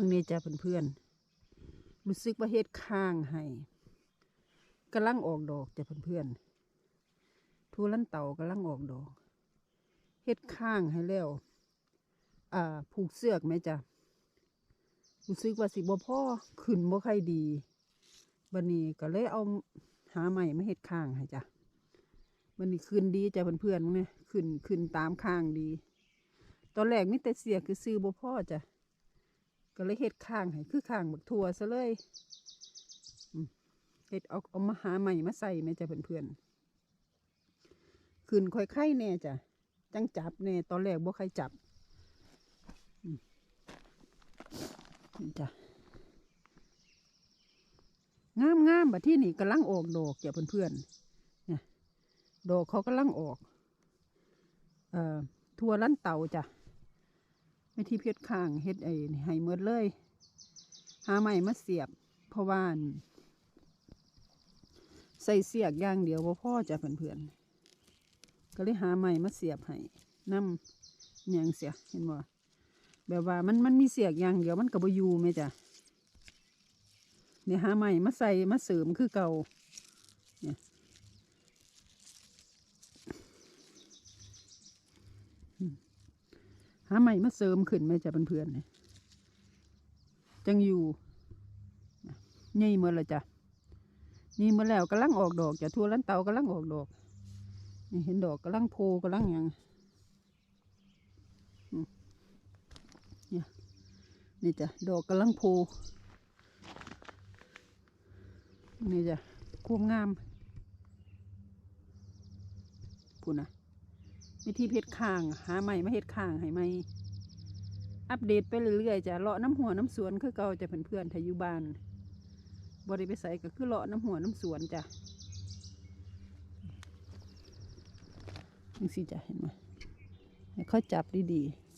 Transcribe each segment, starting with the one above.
มึงนี่จ้ะเพื่อนๆรู้สึกว่าเฮ็ดข้างให้กำลังออกดอกจ้ะเพื่อนๆทั่วลันเต่ากำลังออกดอกเฮ็ดข้างให้แล้วอ่าผูกเสือกไหมจ้ะรู้สึกว่าสิบ่พ่อขึ้นบ่ใค่อยดีบันนี้ก็เลยเอาหาใหม่มาเฮ็ดข้างให้จ้ะบันนี้ขึ้นดีจ้ะเพื่อนๆมึงเนี่ยขึ้นขึ้นตามข้างดี ตอนแรกมีแต่เสียคือซื้อบ่พ่อจ้ะ ก็เลยเฮ็ดข้างให้คือข้างบักทั่วซะเลยเฮ็ดเอาเอามาหาใหม่มาใส่แม่จ้ะเพื่อนๆขึ้นค่อยไข่แน่จ้ะจังจับแน่ตอนแรกบ่ใครจับจ้ะงามงามๆบัดที่นี่กำลังออกดอกจ้ะเพื่อนๆเนี่ยดอกเขากำลังออก เอ่อทั่วลั่นเต่าจ้ะ ไม่ที่เพชรข้างเฮ็ดไอ้นี่ให้เมดเลย หาใหม่มาเสียบ เพราะว่านใส่เสียกอย่างเดียวบ่พ่อจะเพื่อนๆก็เลยหาใหม่มาเสียบให้น้ำเนียงเสียเห็นบ่แบบว่ามันมันมีเสียกอย่างเดียวมันก็บ่อยู่แม่จ้ะเนี่ยหาใหม่มาใส่มาเสริมคือเก่าเนี่ย หาใหม่มาเสริมขึ้นแม่จ้ะเพื่อนๆเนี่ยจังอยู่ใหญ่หมดและจ้ะนี่หมาแล้วกำลังออกดอกจ้ะทั่วลันเตากำลังออกดอกนี่เห็นดอกกำลังโพกำลังยังเนี่ยนี่จ้ะดอกกำลังโพนี่จ้ะควมงามพูดนะ วิธีเพชรข้าง หาใหม่มาเฮ็ดข้างให้ใหม่อัปเดตไปเรื่อยๆจ้ะเลาะน้ำหัวน้ำสวนคือเก่าจะเพื่อนๆถ้าอยู่บ้านบริไปใส่ก็คือเลาะน้ำหัวน้ำสวนจ้ะนี่สิจ้ะเห็นไหมให้เขาจับดีๆ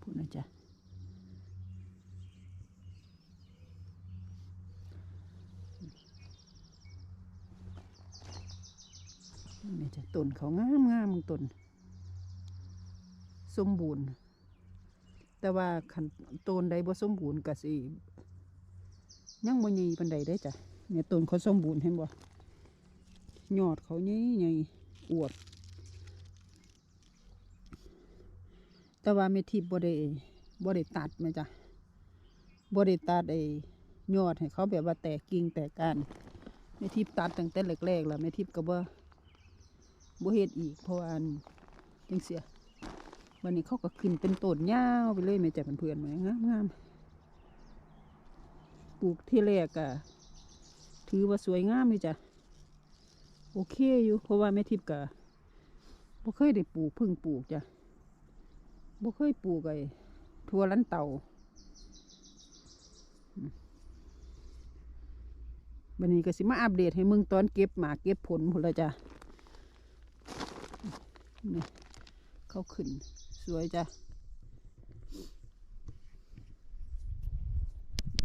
พูดนะจ๊ะ นี่จะต้นเขางามงามต้นสมบูรณ์ แต่ว่าขันต้นใดบ่สมบูรณ์ก็สิยังบ่ใหญ่ปานใดได้จ้ะเนี่ยต้นเขาสมบูรณ์เห็นบ่ยอดเขาใหญ่ใหญ่อวบแต่ว่าเมทิพย์บ่ได้บ่ได้ตัดแม่จ้ะบ่ได้ตัดไอ้ยอดให้เขาแบบว่าแตกกิ่งแตกก้านเมทิพย์ตัดตั้งแต่แรกๆแล้วเมทิพย์ก็บ่ บ่เฮ็ดอีกเพราะว่าอันจังเสียวันนี้เขาก็ขึ้นเป็นต้นยาวไปเลยแม่จ้ะเพื่อนๆเหมือนงามงามปลูกที่แรกอะถือว่าสวยงามเลยจ้ะโอเคอยู่เพราะว่าแม่ทิพย์กะบ่เคยได้ปลูกพึ่งปลูกจ้ะบ่เคยปลูกไอ้ทั่วลันเต่าวันนี้ก็สิมาอัปเดตให้มึงตอนเก็บหมากเก็บผลพุ่นละจ้ะ นี่เขาขึ้น สวยจ้ะ